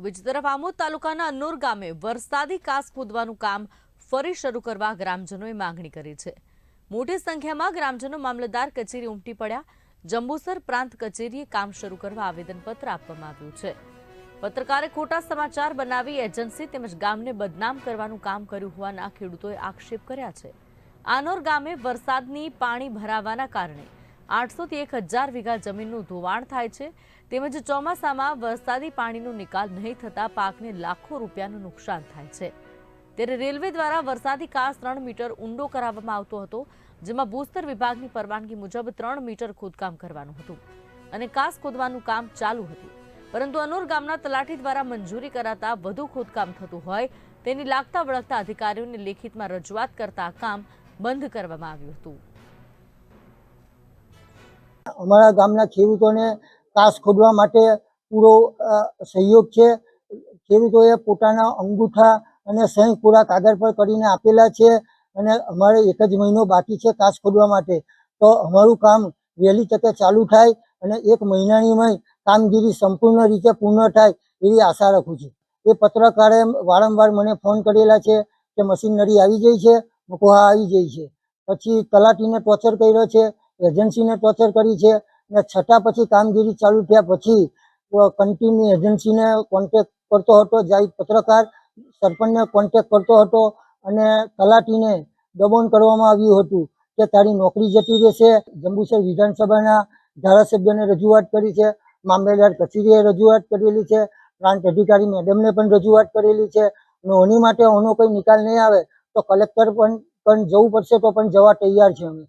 બીજી તરફ આમોદ તાલુકાના અન્નોર ગામે વરસાદી કાસ ખોદવાનું કામ ફરી શરૂ કરવા ગ્રામજનોએ માંગણી કરી છે. મોટી સંખ્યામાં ગ્રામજનો મામલતદાર કચેરી ઉમટી પડ્યા. જંબુસર પ્રાંત કચેરીએ કામ શરૂ કરવા આવેદનપત્ર આપવામાં આવ્યું છે. પત્રકારે ખોટા સમાચાર બનાવી એજન્સી તેમજ ગામને બદનામ કરવાનું કામ કર્યું હોવાના ખેડૂતોએ આક્ષેપ કર્યા છે. આનોર ગામે વરસાદની પાણી ભરાવાના કારણે આઠસોથી એક હજાર વીઘા જમીનનું ધોવાણ થાય છે. તેમજ ચોમાસામાં વરસાદી પાણીનો નિકાલ નહીં થતાં પાકને લાખો રૂપિયાનું નુકસાન થાય છે. ત્યારે રેલવે દ્વારા વરસાદી કાસ ત્રણ મીટર ઊંડો કરાવવામાં આવતો હતો, જેમાં ભૂસ્તર વિભાગની પરવાનગી મુજબ ત્રણ મીટર ખોદકામ કરવાનું હતું અને કાસ ખોદવાનું કામ ચાલુ હતું. પરંતુ અનુર ગામના તલાટી દ્વારા મંજૂરી કરાતા વધુ ખોદકામ થતું હોય, તેની લાગતા વળગતા અધિકારીઓને લેખિતમાં રજૂઆત કરતા કામ બંધ કરવામાં આવ્યું હતું. અમારા ગામના ખેડૂતોને કાસ ખોદવા માટે પૂરો સહયોગ છે. ખેડૂતોએ પોતાના અંગૂઠા અને સહી પૂરા કાગળ પર કરીને આપેલા છે અને અમારે એક જ મહિનો બાકી છે કાસ ખોદવા માટે. તો અમારું કામ વહેલી તકે ચાલુ થાય અને એક મહિનાની કામગીરી સંપૂર્ણ રીતે પૂર્ણ થાય એવી આશા રાખું છું. એ પત્રકારે વારંવાર મને ફોન કરેલા છે કે મશીનરી આવી ગઈ છે મકોહા આવી ગઈ છે. પછી તલાટીને ટોર્ચર કર્યો છે એજન્સીને ટોર્ચર કરી છે ને છતાં પછી કામગીરી ચાલુ થયા પછી કન્ટિન્યુ એજન્સીને કોન્ટેક્ટ કરતો હતો જાય પત્રકાર સરપંચને કોન્ટેક્ટ કરતો હતો અને તલાટીને દબાણ કરવામાં આવ્યું હતું કે તારી નોકરી જતી રહેશે. જંબુસર વિધાનસભાના ધારાસભ્યને રજૂઆત કરી છે, મામલેદાર કચેરીએ રજૂઆત કરેલી છે પ્રાંત અધિકારી મેડમને પણ રજૂઆત કરેલી છે ઓની માટે આનો કોઈ નિકાલ નહીં આવે તો કલેક્ટર પણ પણ જવું પડશે તો પણ જવા તૈયાર છે અમે.